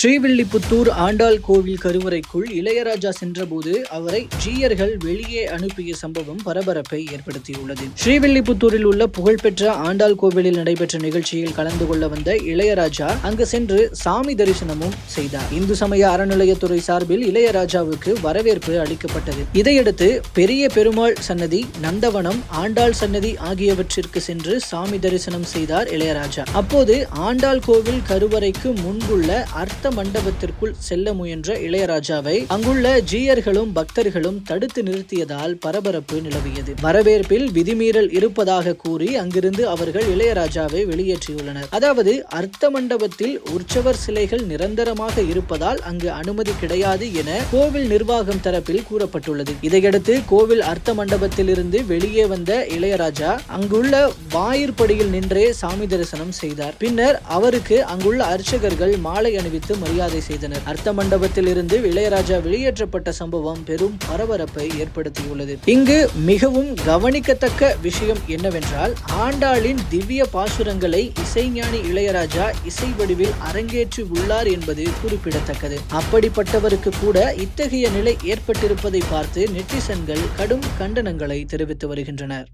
ஸ்ரீவில்லிபுத்தூர் ஆண்டாள் கோவில் கருவறைக்குள் இளையராஜா சென்றபோது அவரை ஜீயர்கள் வெளியே அனுப்பிய சம்பவம் பரபரப்பை ஏற்படுத்தியுள்ளது. ஸ்ரீவில்லிபுத்தூரில் உள்ள புகழ்பெற்ற ஆண்டாள் கோவிலில் நடைபெற்ற நிகழ்ச்சியில் கலந்து கொள்ள வந்த இளையராஜா அங்கு சென்று சாமி தரிசனமும் செய்தார். இந்து சமய அறநிலையத்துறை சார்பில் இளையராஜாவுக்கு வரவேற்பு அளிக்கப்பட்டது. இதையடுத்து பெரிய பெருமாள் சன்னதி நந்தவனம் ஆண்டாள் சன்னதி ஆகியவற்றிற்கு சென்று சாமி தரிசனம் செய்தார் இளையராஜா. அப்போது ஆண்டாள் கோவில் கருவறைக்கு முன்புள்ள அர்த்த மண்டபத்திற்குள் செல்ல முயன்ற இளையராஜாவை அங்குள்ள ஜீயர்களும் பக்தர்களும் தடுத்து நிறுத்தியதால் பரபரப்பு நிலவியது. வரவேற்பில் விதிமீறல் இருப்பதாக கூறி அங்கிருந்து அவர்கள் இளையராஜாவை வெளியேற்றியுள்ளனர். அதாவது அர்த்த மண்டபத்தில் உற்சவர் சிலைகள் நிரந்தரமாக இருப்பதால் அங்கு அனுமதி கிடையாது என கோவில் நிர்வாகம் தரப்பில் கூறப்பட்டுள்ளது. இதையடுத்து கோவில் அர்த்த மண்டபத்திலிருந்து வெளியே வந்த இளையராஜா அங்குள்ள வாயிற்படியில் நின்றே சாமி தரிசனம் செய்தார். பின்னர் அவருக்கு அங்குள்ள அர்ச்சகர்கள் மாலை அணிவித்து மரியாதை செய்தனர். அர்த்த மண்டபத்தில் இருந்து இளையராஜா வெளியேற்றப்பட்ட சம்பவம் பெரும் பரபரப்பை ஏற்படுத்தியுள்ளது. இங்கு மிகவும் கவனிக்கத்தக்க விஷயம் என்னவென்றால் ஆண்டாளின் திவ்ய பாசுரங்களை இசைஞானி இளையராஜா இசை வடிவில் அரங்கேற்றி உள்ளார் என்பது குறிப்பிடத்தக்கது. அப்படிப்பட்டவருக்கு கூட இத்தகைய நிலை ஏற்பட்டிருப்பதை பார்த்து நெட்டிசன்கள் கடும் கண்டனங்களை தெரிவித்து வருகின்றனர்.